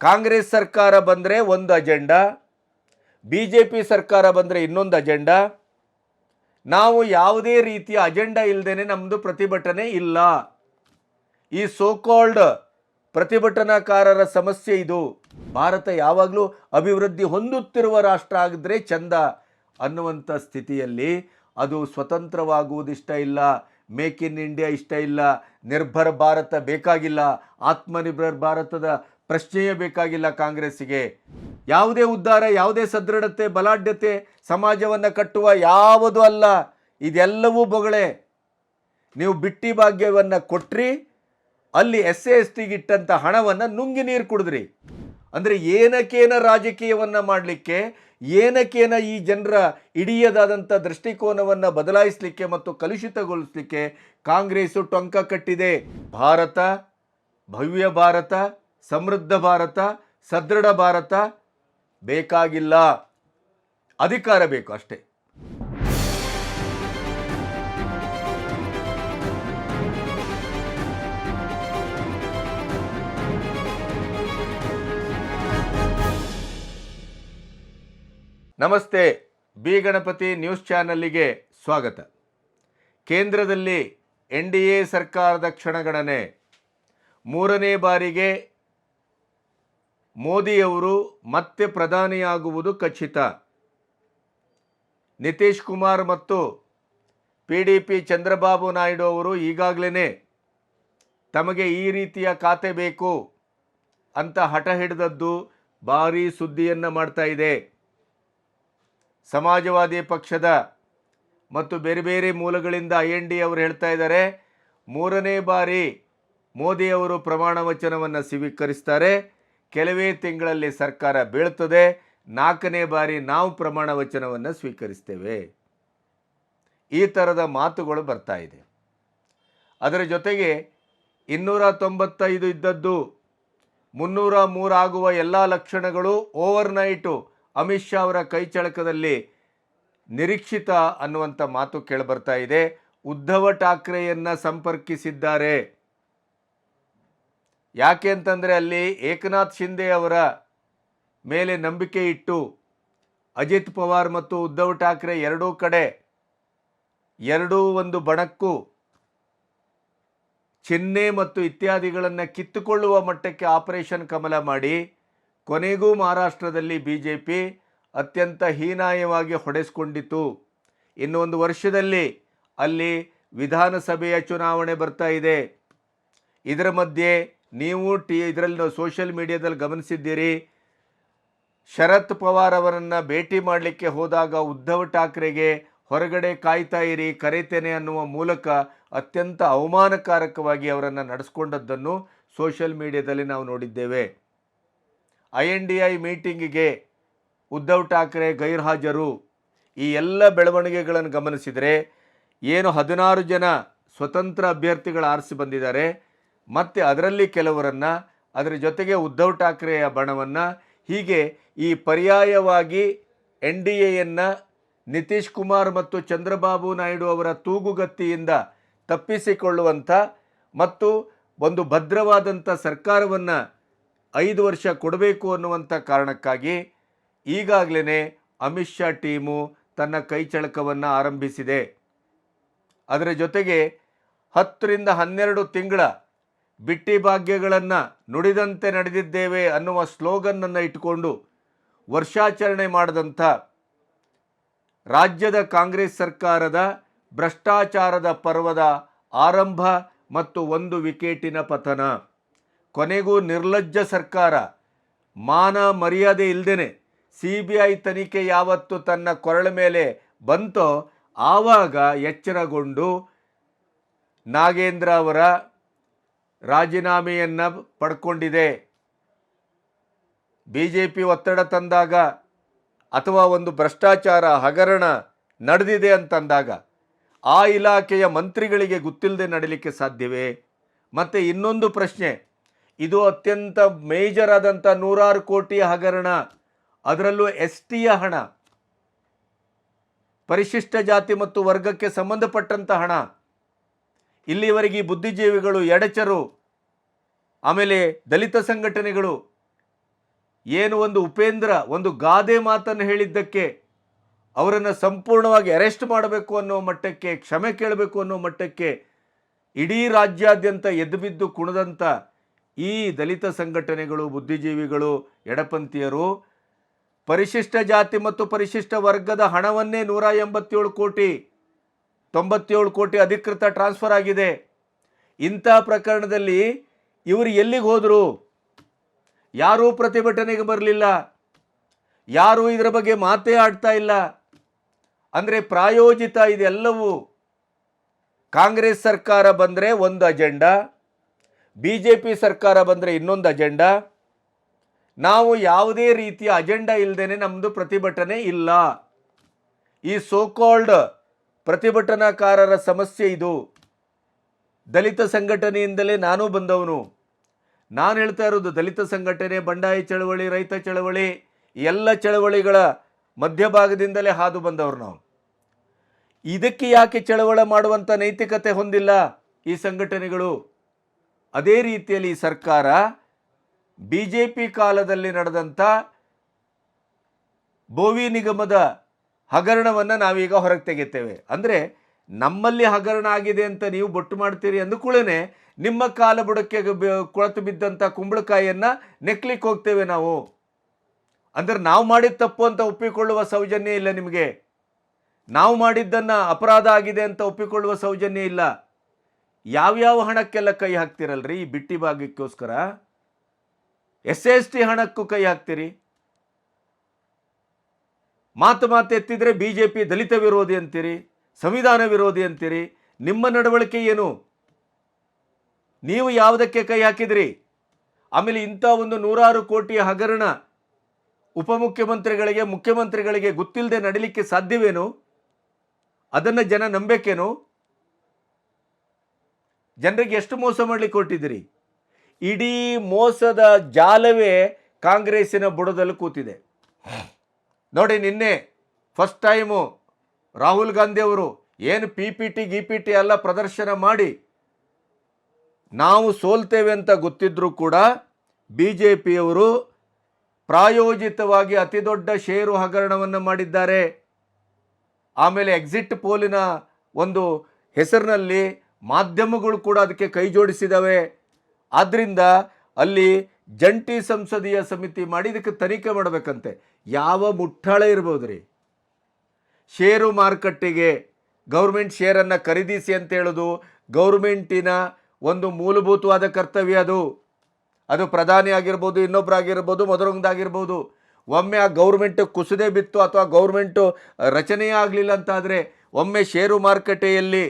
ಕಾಂಗ್ರೆಸ್ ಸರ್ಕಾರ ಬಂದರೆ ಒಂದು ಅಜೆಂಡಾ ಬಿ ಜೆ ಪಿ ಸರ್ಕಾರ ಬಂದರೆ ಇನ್ನೊಂದು ಅಜೆಂಡಾ. ನಾವು ಯಾವುದೇ ರೀತಿಯ ಅಜೆಂಡಾ ಇಲ್ಲದೇ ನಮ್ಮದು ಪ್ರತಿಭಟನೆ ಇಲ್ಲ. ಈ ಸೋಕಾಲ್ಡ್ ಪ್ರತಿಭಟನಾಕಾರರ ಸಮಸ್ಯೆ ಇದು. ಭಾರತ ಯಾವಾಗಲೂ ಅಭಿವೃದ್ಧಿ ಹೊಂದುತ್ತಿರುವ ರಾಷ್ಟ್ರ ಆಗಿದ್ರೆ ಚಂದ ಅನ್ನುವಂಥ ಸ್ಥಿತಿಯಲ್ಲಿ ಅದು ಸ್ವತಂತ್ರವಾಗುವುದು ಇಷ್ಟ ಇಲ್ಲ, ಮೇಕ್ ಇನ್ ಇಂಡಿಯಾ ಇಷ್ಟ ಇಲ್ಲ, ನಿರ್ಭರ ಭಾರತ ಬೇಕಾಗಿಲ್ಲ, ಆತ್ಮನಿರ್ಭರ್ ಭಾರತದ ಪ್ರಶ್ನೆಯೇ ಬೇಕಾಗಿಲ್ಲ ಕಾಂಗ್ರೆಸ್ಸಿಗೆ. ಯಾವುದೇ ಉದ್ಧಾರ, ಯಾವುದೇ ಸದೃಢತೆ, ಬಲಾಢ್ಯತೆ ಸಮಾಜವನ್ನು ಕಟ್ಟುವ ಯಾವುದು ಅಲ್ಲ, ಇದೆಲ್ಲವೂ ಬೊಗಳೆ. ನೀವು ಬಿಟ್ಟಿ ಭಾಗ್ಯವನ್ನು ಕೊಟ್ರಿ, ಅಲ್ಲಿ ಎಸ್ ಎ ಎಸ್ ಟಿಗಿಟ್ಟಂಥ ಹಣವನ್ನು ನುಂಗಿ ನೀರು ಕುಡಿದ್ರಿ. ಅಂದರೆ ಏನಕ್ಕೇನ ರಾಜಕೀಯವನ್ನು ಮಾಡಲಿಕ್ಕೆ, ಏನಕ್ಕೇನ ಈ ಜನರ ಇಡಿಯದಾದಂಥ ದೃಷ್ಟಿಕೋನವನ್ನು ಬದಲಾಯಿಸಲಿಕ್ಕೆ ಮತ್ತು ಕಲುಷಿತಗೊಳಿಸಲಿಕ್ಕೆ ಕಾಂಗ್ರೆಸ್ಸು ಟೊಂಕ ಕಟ್ಟಿದೆ. ಭಾರತ, ಭವ್ಯ ಭಾರತ. ಸಮೃದ್ಧ ಭಾರತ, ಸದೃಢ ಭಾರತ ಬೇಕಾಗಿಲ್ಲ. ಅಧಿಕಾರ ಬೇಕು ಅಷ್ಟೇ. ನಮಸ್ತೆ, ಬಿ ಗಣಪತಿ ನ್ಯೂಸ್ ಚಾನಲ್ಲಿಗೆ ಸ್ವಾಗತ. ಕೇಂದ್ರದಲ್ಲಿ ಎನ್ ಡಿ ಎ ಸರ್ಕಾರದ ಕ್ಷಣಗಣನೆ. ಮೂರನೇ ಬಾರಿಗೆ ಮೋದಿಯವರು ಮತ್ತೆ ಪ್ರಧಾನಿಯಾಗುವುದು ಖಚಿತ. ನಿತೀಶ್ ಕುಮಾರ್ ಮತ್ತು P D P Chandrababu Naidu ಅವರು ಈಗಾಗಲೇ ತಮಗೆ ಈ ರೀತಿಯ ಖಾತೆ ಬೇಕು ಅಂತ ಹಠ ಹಿಡಿದದ್ದು ಭಾರೀ ಸುದ್ದಿಯನ್ನು ಮಾಡ್ತಾ ಇದೆ. ಸಮಾಜವಾದಿ ಪಕ್ಷದ ಮತ್ತು ಬೇರೆ ಬೇರೆ ಮೂಲಗಳಿಂದ ಐ ಎನ್ ಡಿ ಅವರು ಹೇಳ್ತಾ ಇದ್ದಾರೆ, ಮೂರನೇ ಬಾರಿ ಮೋದಿಯವರು ಪ್ರಮಾಣ ವಚನವನ್ನು ಸ್ವೀಕರಿಸ್ತಾರೆ. ಕೆಲವೇ ತಿಂಗಳಲ್ಲಿ ಸರ್ಕಾರ ಬೀಳ್ತದೆ ನಾಲ್ಕನೇ ಬಾರಿ ನಾವು ಪ್ರಮಾಣ ವಚನವನ್ನು ಸ್ವೀಕರಿಸ್ತೇವೆ. ಈ ಥರದ ಮಾತುಗಳು ಬರ್ತಾ ಇದೆ. ಅದರ ಜೊತೆಗೆ ಇನ್ನೂರ ತೊಂಬತ್ತೈದು ಇದ್ದದ್ದು ಮುನ್ನೂರ ಮೂರಾಗುವ ಎಲ್ಲ ಲಕ್ಷಣಗಳು ಓವರ್ನೈಟು ಅಮಿತ್ ಶಾ ಅವರ ಕೈಚಳಕದಲ್ಲಿ ನಿರೀಕ್ಷಿತ ಅನ್ನುವಂಥ ಮಾತು ಕೇಳಿಬರ್ತಾ ಇದೆ. ಉದ್ಧವ ಠಾಕ್ರೆಯನ್ನು ಸಂಪರ್ಕಿಸಿದ್ದಾರೆ. ಯಾಕೆ ಅಂತಂದರೆ ಅಲ್ಲಿ ಏಕನಾಥ್ ಶಿಂದೆ ಅವರ ಮೇಲೆ ನಂಬಿಕೆ ಇಟ್ಟು ಅಜಿತ್ ಪವಾರ್ ಮತ್ತು ಉದ್ಧವ್ ಠಾಕ್ರೆ ಎರಡೂ ಕಡೆ ಎರಡೂ ಒಂದು ಬಣಕ್ಕೂ ಚಿಹ್ನೆ ಮತ್ತು ಇತ್ಯಾದಿಗಳನ್ನು ಕಿತ್ತುಕೊಳ್ಳುವ ಮಟ್ಟಕ್ಕೆ ಆಪರೇಷನ್ ಕಮಲ ಮಾಡಿ, ಕೊನೆಗೂ ಮಹಾರಾಷ್ಟ್ರದಲ್ಲಿ ಬಿ ಜೆ ಪಿ ಅತ್ಯಂತ ಹೀನಾಯವಾಗಿ ಹೊಡೆಸ್ಕೊಂಡಿತು ಇನ್ನೊಂದು ವರ್ಷದಲ್ಲಿ ಅಲ್ಲಿ ವಿಧಾನಸಭೆಯ ಚುನಾವಣೆ ಬರ್ತಾ ಇದೆ. ಇದರ ಮಧ್ಯೆ ನೀವು ಟಿ, ಇದರಲ್ಲಿ ಸೋಷಿಯಲ್ ಮೀಡಿಯಾದಲ್ಲಿ ಗಮನಿಸಿದ್ದೀರಿ. ಶರತ್ ಪವಾರ್ ಅವರನ್ನು ಭೇಟಿ ಮಾಡಲಿಕ್ಕೆ ಹೋದಾಗ ಉದ್ಧವ್ ಠಾಕ್ರೆಗೆ ಹೊರಗಡೆ ಕಾಯ್ತಾ ಇರಿ, ಕರೆತೇನೆ ಅನ್ನುವ ಮೂಲಕ ಅತ್ಯಂತ ಅವಮಾನಕಾರಕವಾಗಿ ಅವರನ್ನು ನಡೆಸ್ಕೊಂಡದ್ದನ್ನು ಸೋಷಿಯಲ್ ಮೀಡಿಯಾದಲ್ಲಿ ನಾವು ನೋಡಿದ್ದೇವೆ. ಐ ಎನ್ ಡಿ ಐ ಮೀಟಿಂಗಿಗೆ ಉದ್ಧವ್ ಠಾಕ್ರೆ ಗೈರ್ಹಾಜರು. ಈ ಎಲ್ಲ ಬೆಳವಣಿಗೆಗಳನ್ನು ಗಮನಿಸಿದರೆ, ಏನು ಹದಿನಾರು ಜನ ಸ್ವತಂತ್ರ ಅಭ್ಯರ್ಥಿಗಳು ಆರಿಸಿ ಬಂದಿದ್ದಾರೆ. ಮತ್ತು ಅದರಲ್ಲಿ ಕೆಲವರನ್ನು, ಅದರ ಜೊತೆಗೆ ಉದ್ಧವ್ ಠಾಕ್ರೆಯ ಬಣವನ್ನು, ಹೀಗೆ ಈ ಪರ್ಯಾಯವಾಗಿ ಎನ್ ಡಿ ಎಯನ್ನು ನಿತೀಶ್ ಕುಮಾರ್ ಮತ್ತು ಚಂದ್ರಬಾಬು ನಾಯ್ಡು ಅವರ ತೂಗುಗತ್ತಿಯಿಂದ ತಪ್ಪಿಸಿಕೊಳ್ಳುವಂಥ ಮತ್ತು ಒಂದು ಭದ್ರವಾದಂಥ ಸರ್ಕಾರವನ್ನು ಐದು ವರ್ಷ ಕೊಡಬೇಕು ಅನ್ನುವಂಥ ಕಾರಣಕ್ಕಾಗಿ ಈಗಾಗಲೇ ಅಮಿತ್ ಶಾ ಟೀಮು ತನ್ನ ಕೈಚಳಕವನ್ನು ಆರಂಭಿಸಿದೆ. ಅದರ ಜೊತೆಗೆ ಹತ್ತರಿಂದ ಹನ್ನೆರಡು ತಿಂಗಳ ಬಿಟ್ಟಿ ಭಾಗ್ಯಗಳನ್ನು ನುಡಿದಂತೆ ನಡೆದಿದ್ದೇವೆ ಅನ್ನುವ ಸ್ಲೋಗನ್ನನ್ನು ಇಟ್ಟುಕೊಂಡು ವರ್ಷಾಚರಣೆ ಮಾಡಿದಂಥ ರಾಜ್ಯದ ಕಾಂಗ್ರೆಸ್ ಸರ್ಕಾರದ ಭ್ರಷ್ಟಾಚಾರದ ಪರ್ವದ ಆರಂಭ ಮತ್ತು ಒಂದು ವಿಕೆಟಿನ ಪತನ. ಕೊನೆಗೂ ನಿರ್ಲಜ್ಜ ಸರ್ಕಾರ. ಮಾನ ಮರ್ಯಾದೆ ಇಲ್ಲದೇ ಸಿ ಬಿ ಐ ತನಿಖೆ ಯಾವತ್ತು ತನ್ನ ಕೊರಳ ಮೇಲೆ ಬಂತೋ ಆವಾಗ ಎಚ್ಚರಗೊಂಡು ನಾಗೇಂದ್ರ ಅವರ ರಾಜೀನಾಮೆಯನ್ನು ಪಡ್ಕೊಂಡಿದೆ. ಬಿ ಜೆ ಪಿ ಒತ್ತಡ ತಂದಾಗ ಅಥವಾ ಒಂದು ಭ್ರಷ್ಟಾಚಾರ ಹಗರಣ ನಡೆದಿದೆ ಅಂತಂದಾಗ ಆ ಇಲಾಖೆಯ ಮಂತ್ರಿಗಳಿಗೆ ಗೊತ್ತಿಲ್ಲದೆ ನಡೀಲಿಕ್ಕೆ ಸಾಧ್ಯವೇ? ಮತ್ತು ಇನ್ನೊಂದು ಪ್ರಶ್ನೆ, ಇದು ಅತ್ಯಂತ ಮೇಜರ್ ಆದಂಥ ನೂರಾರು ಕೋಟಿ ಹಗರಣ, ಅದರಲ್ಲೂ ಎಸ್ ಟಿಯ ಹಣ, ಪರಿಶಿಷ್ಟ ಜಾತಿ ಮತ್ತು ವರ್ಗಕ್ಕೆ ಸಂಬಂಧಪಟ್ಟಂಥ ಹಣ ಇಲ್ಲಿವರೆಗೆ ಬುದ್ಧಿಜೀವಿಗಳು ಎಡಚರು, ಆಮೇಲೆ ದಲಿತ ಸಂಘಟನೆಗಳು. ಏನು ಒಂದು ಉಪೇಂದ್ರ, ಒಂದು ಗಾದೆ ಮಾತನ್ನು ಹೇಳಿದ್ದಕ್ಕೆ, ಅವರನ್ನು ಸಂಪೂರ್ಣವಾಗಿ ಅರೆಸ್ಟ್ ಮಾಡಬೇಕು ಅನ್ನೋ ಮಟ್ಟಕ್ಕೆ, ಕ್ಷಮೆ ಕೇಳಬೇಕು ಅನ್ನೋ ಮಟ್ಟಕ್ಕೆ ಇಡೀ ರಾಜ್ಯಾದ್ಯಂತ ಎದ್ದುಬಿದ್ದು ಕುಣಿದಂಥ ಈ ದಲಿತ ಸಂಘಟನೆಗಳು, ಬುದ್ಧಿಜೀವಿಗಳು, ಎಡಪಂಥೀಯರು, ಪರಿಶಿಷ್ಟ ಜಾತಿ ಮತ್ತು ಪರಿಶಿಷ್ಟ ವರ್ಗದ ಹಣವನ್ನೇ ನೂರ ಎಂಬತ್ತೇಳು ಕೋಟಿ ತೊಂಬತ್ತೇಳು ಕೋಟಿ ಅಧಿಕೃತ ಟ್ರಾನ್ಸ್ಫರ್ ಆಗಿದೆ. ಇಂಥ ಪ್ರಕರಣದಲ್ಲಿ ಇವರು ಎಲ್ಲಿಗೆ ಹೋದರು? ಯಾರೂ ಪ್ರತಿಭಟನೆಗೆ ಬರಲಿಲ್ಲ. ಯಾರೂ ಇದರ ಬಗ್ಗೆ ಮಾತೇ ಆಡ್ತಾ ಇಲ್ಲ. ಅಂದರೆ ಪ್ರಾಯೋಜಿತ ಇದೆಲ್ಲವೂ ಕಾಂಗ್ರೆಸ್ ಸರ್ಕಾರ ಬಂದರೆ ಒಂದು ಅಜೆಂಡಾ ಬಿ ಜೆ ಪಿ ಸರ್ಕಾರ ಬಂದರೆ ಇನ್ನೊಂದು ಅಜೆಂಡಾ. ನಾವು ಯಾವುದೇ ರೀತಿಯ ಅಜೆಂಡಾ ಇಲ್ಲದೇ ನಮ್ಮದು ಪ್ರತಿಭಟನೆ ಇಲ್ಲ. ಈ ಸೋಕಾಲ್ಡ್ ಪ್ರತಿಭಟನಾಕಾರರ ಸಮಸ್ಯೆ ಇದು. ದಲಿತ ಸಂಘಟನೆಯಿಂದಲೇ ನಾನು ಬಂದವನು. ನಾನು ಹೇಳ್ತಾ ಇರೋದು ದಲಿತ ಸಂಘಟನೆ, ಬಂಡಾಯ ಚಳವಳಿ, ರೈತ ಚಳವಳಿ, ಎಲ್ಲ ಚಳವಳಿಗಳ ಮಧ್ಯಭಾಗದಿಂದಲೇ ಹಾದು ಬಂದವರು ನಾವು. ಇದಕ್ಕೆ ಯಾಕೆ ಚಳವಳ ಮಾಡುವಂಥ ನೈತಿಕತೆ ಹೊಂದಿಲ್ಲ ಈ ಸಂಘಟನೆಗಳು? ಅದೇ ರೀತಿಯಲ್ಲಿ ಸರ್ಕಾರ ಬಿ ಜೆ ಪಿ ಕಾಲದಲ್ಲಿ ನಡೆದಂಥ ಬೋವಿ ನಿಗಮದ ಹಗರಣವನ್ನು ನಾವೀಗ ಹೊರಗೆ ತೆಗಿತೇವೆ ಅಂದರೆ ನಮ್ಮಲ್ಲಿ ಹಗರಣ ಆಗಿದೆ ಅಂತ ನೀವು ಬೊಟ್ಟು ಮಾಡ್ತೀರಿ ಅಂದುಕೂಡಲೇ ನಿಮ್ಮ ಕಾಲ ಬುಡಕ್ಕೆ ಕೊಳತು ಬಿದ್ದಂಥ ಕುಂಬಳಕಾಯಿಯನ್ನು ನೆಕ್ಲಿಕ್ಕೆ ಹೋಗ್ತೇವೆ ನಾವು. ಅಂದ್ರೆ ನಾವು ಮಾಡಿದ ತಪ್ಪು ಅಂತ ಒಪ್ಪಿಕೊಳ್ಳುವ ಸೌಜನ್ಯ ಇಲ್ಲ ನಿಮಗೆ. ನಾವು ಮಾಡಿದ್ದನ್ನು ಅಪರಾಧ ಆಗಿದೆ ಅಂತ ಒಪ್ಪಿಕೊಳ್ಳುವ ಸೌಜನ್ಯ ಇಲ್ಲ. ಯಾವ್ಯಾವ ಹಣಕ್ಕೆಲ್ಲ ಕೈ ಹಾಕ್ತಿರಲ್ರಿ ಈ ಬಿಟ್ಟಿ ಭಾಗಕ್ಕೋಸ್ಕರ? ಎಸ್ ಎಸ್ ಟಿ ಹಣಕ್ಕೂ ಕೈ ಹಾಕ್ತೀರಿ? ಮಾತು ಮಾತು ಎತ್ತಿದರೆ ಬಿ ಜೆ ಪಿ ದಲಿತ ವಿರೋಧಿ ಅಂತೀರಿ, ಸಂವಿಧಾನ ವಿರೋಧಿ ಅಂತೀರಿ, ನಿಮ್ಮ ನಡವಳಿಕೆ ಏನು? ನೀವು ಯಾವುದಕ್ಕೆ ಕೈ ಹಾಕಿದ್ರಿ? ಆಮೇಲೆ ಇಂಥ ಒಂದು ನೂರಾರು ಕೋಟಿಯ ಹಗರಣ ಉಪಮುಖ್ಯಮಂತ್ರಿಗಳಿಗೆ, ಮುಖ್ಯಮಂತ್ರಿಗಳಿಗೆ ಗೊತ್ತಿಲ್ಲದೆ ನಡೀಲಿಕ್ಕೆ ಸಾಧ್ಯವೇನು? ಅದನ್ನು ಜನ ನಂಬೇಕೇನು? ಜನರಿಗೆ ಎಷ್ಟು ಮೋಸ ಮಾಡಲಿಕ್ಕೆ ಕೊಟ್ಟಿದ್ದೀರಿ ಇಡೀ ಮೋಸದ ಜಾಲವೇ ಕಾಂಗ್ರೆಸ್ಸಿನ ಬುಡದಲ್ಲಿ ಕೂತಿದೆ. ನೋಡಿ ನಿನ್ನೆ ಫಸ್ಟ್ ಟೈಮು ರಾಹುಲ್ ಗಾಂಧಿ ಅವರು ಏನು ಪಿ ಪಿ ಟಿ ಗಿ ಪಿ ಟಿ ಎಲ್ಲ ಪ್ರದರ್ಶನ ಮಾಡಿ ನಾವು ಸೋಲ್ತೇವೆ ಅಂತ ಗೊತ್ತಿದ್ರೂ ಕೂಡ ಬಿ ಜೆ ಪಿಯವರು ಪ್ರಾಯೋಜಿತವಾಗಿ ಅತಿ ದೊಡ್ಡ ಷೇರು ಹಗರಣವನ್ನು ಮಾಡಿದ್ದಾರೆ. ಆಮೇಲೆ ಎಕ್ಸಿಟ್ ಪೋಲಿನ ಒಂದು ಹೆಸರಿನಲ್ಲಿ ಮಾಧ್ಯಮಗಳು ಕೂಡ ಅದಕ್ಕೆ ಕೈ ಜೋಡಿಸಿದವೆ. ಆದ್ದರಿಂದ ಅಲ್ಲಿ ಜಂಟಿ ಸಂಸದೀಯ ಸಮಿತಿ ಮಾಡಿ ಇದಕ್ಕೆ ತನಿಖೆ ಮಾಡಬೇಕಂತೆ. ಯಾವ ಮುಟ್ಟಾಳ ಇರ್ಬೋದು ರೀ ಷೇರು ಮಾರುಕಟ್ಟೆಗೆ ಗೌರ್ಮೆಂಟ್ ಶೇರನ್ನು ಖರೀದಿಸಿ ಅಂತ ಹೇಳೋದು ಗೌರ್ಮೆಂಟಿನ ಒಂದು ಮೂಲಭೂತವಾದ ಕರ್ತವ್ಯ ಅದು. ಅದು ಪ್ರಧಾನಿ ಆಗಿರ್ಬೋದು ಇನ್ನೊಬ್ಬರಾಗಿರ್ಬೋದು ಮೊದಲೊಂದಾಗಿರ್ಬೋದು. ಒಮ್ಮೆ ಆ ಗೌರ್ಮೆಂಟ್ ಕುಸಿದೇ ಬಿತ್ತು ಅಥವಾ ಗೌರ್ಮೆಂಟು ರಚನೆಯೇ ಆಗಲಿಲ್ಲ ಅಂತಾದರೆ ಒಮ್ಮೆ ಷೇರು ಮಾರುಕಟ್ಟೆಯಲ್ಲಿ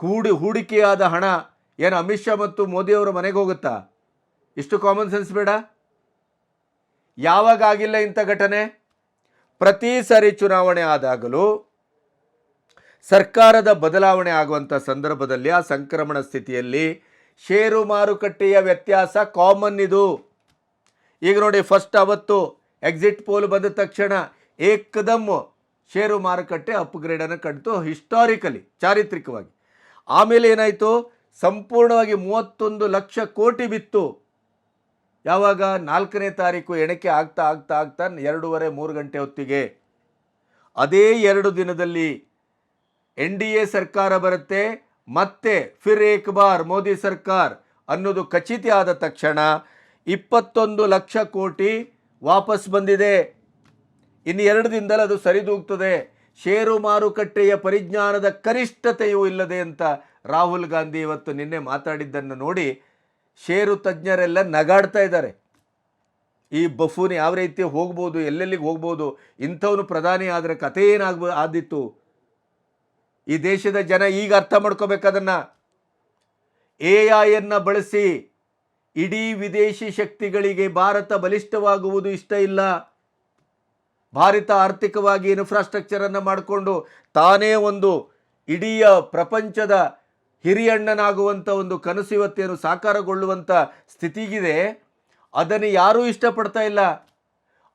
ಕೂಡಿ ಹೂಡಿಕೆಯಾದ ಹಣ ಏನು ಅಮಿತ್ ಶಾ ಮತ್ತು ಮೋದಿಯವರ ಮನೆಗೆ ಹೋಗುತ್ತಾ? ಇಷ್ಟು ಕಾಮನ್ ಸೆನ್ಸ್ ಬೇಡ? ಯಾವಾಗ ಆಗಿಲ್ಲ ಇಂಥ ಘಟನೆ? ಪ್ರತಿ ಸಾರಿ ಚುನಾವಣೆ ಆದಾಗಲೂ ಸರ್ಕಾರದ ಬದಲಾವಣೆ ಆಗುವಂಥ ಸಂದರ್ಭದಲ್ಲಿ ಆ ಸಂಕ್ರಮಣ ಸ್ಥಿತಿಯಲ್ಲಿ ಷೇರು ಮಾರುಕಟ್ಟೆಯ ವ್ಯತ್ಯಾಸ ಕಾಮನ್ ಇದು. ಈಗ ನೋಡಿ ಫಸ್ಟ್ ಅವತ್ತು ಎಕ್ಸಿಟ್ ಪೋಲ್ ಬಂದ ತಕ್ಷಣ ಏಕದಮ್ ಷೇರು ಮಾರುಕಟ್ಟೆ ಅಪ್ಗ್ರೇಡನ್ನು ಕಂಡಿತು ಹಿಸ್ಟಾರಿಕಲಿ ಚಾರಿತ್ರಿಕವಾಗಿ. ಆಮೇಲೆ ಏನಾಯಿತು? ಸಂಪೂರ್ಣವಾಗಿ ಮೂವತ್ತೊಂದು ಲಕ್ಷ ಕೋಟಿ ಬಿತ್ತು. ಯಾವಾಗ ನಾಲ್ಕನೇ ತಾರೀಕು ಎಣಿಕೆ ಆಗ್ತಾ ಆಗ್ತಾ ಆಗ್ತಾ ಎರಡೂವರೆ ಮೂರು ಗಂಟೆ ಹೊತ್ತಿಗೆ ಅದೇ ಎರಡು ದಿನದಲ್ಲಿ ಎನ್ ಡಿ ಎ ಸರ್ಕಾರ ಬರುತ್ತೆ, ಮತ್ತೆ ಫಿರ್ ಏಕ್ ಬಾರ್ ಮೋದಿ ಸರ್ಕಾರ ಅನ್ನೋದು ಖಚಿತ ಆದ ತಕ್ಷಣ ಇಪ್ಪತ್ತೊಂದು ಲಕ್ಷ ಕೋಟಿ ವಾಪಸ್ ಬಂದಿದೆ. ಇನ್ನು ಎರಡು ದಿನದಲ್ಲಿ ಅದು ಸರಿದೂಗ್ತದೆ. ಷೇರು ಮಾರುಕಟ್ಟೆಯ ಪರಿಜ್ಞಾನದ ಕನಿಷ್ಠತೆಯೂ ಇಲ್ಲದೆ ಅಂತ ರಾಹುಲ್ ಗಾಂಧಿ ಇವತ್ತು ನಿನ್ನೆ ಮಾತಾಡಿದ್ದನ್ನು ನೋಡಿ ಷೇರು ತಜ್ಞರೆಲ್ಲ ನಗಾಡ್ತಾ ಇದ್ದಾರೆ. ಈ ಬಫೂನ್ ಯಾವ ರೀತಿ ಹೋಗ್ಬೋದು, ಎಲ್ಲೆಲ್ಲಿಗೆ ಹೋಗ್ಬೋದು, ಇಂಥವನು ಪ್ರಧಾನಿ ಆದರೆ ಕಥೆ ಏನಾಗ್ಬೋ, ಆದಿತ್ತು. ಈ ದೇಶದ ಜನ ಈಗ ಅರ್ಥ ಮಾಡ್ಕೋಬೇಕದನ್ನು ಎ ಐಯನ್ನು ಬಳಸಿ ಇಡೀ ವಿದೇಶಿ ಶಕ್ತಿಗಳಿಗೆ ಭಾರತ ಬಲಿಷ್ಠವಾಗುವುದು ಇಷ್ಟ ಇಲ್ಲ. ಭಾರತ ಆರ್ಥಿಕವಾಗಿ ಇನ್ಫ್ರಾಸ್ಟ್ರಕ್ಚರನ್ನು ಮಾಡಿಕೊಂಡು ತಾನೇ ಒಂದು ಇಡೀ ಪ್ರಪಂಚದ ಹಿರಿಯಣ್ಣನಾಗುವಂಥ ಒಂದು ಕನಸು ಇವತ್ತೇನು ಸಾಕಾರಗೊಳ್ಳುವಂಥ ಸ್ಥಿತಿಗಿದೆ. ಅದನ್ನು ಯಾರೂ ಇಷ್ಟಪಡ್ತಾ ಇಲ್ಲ.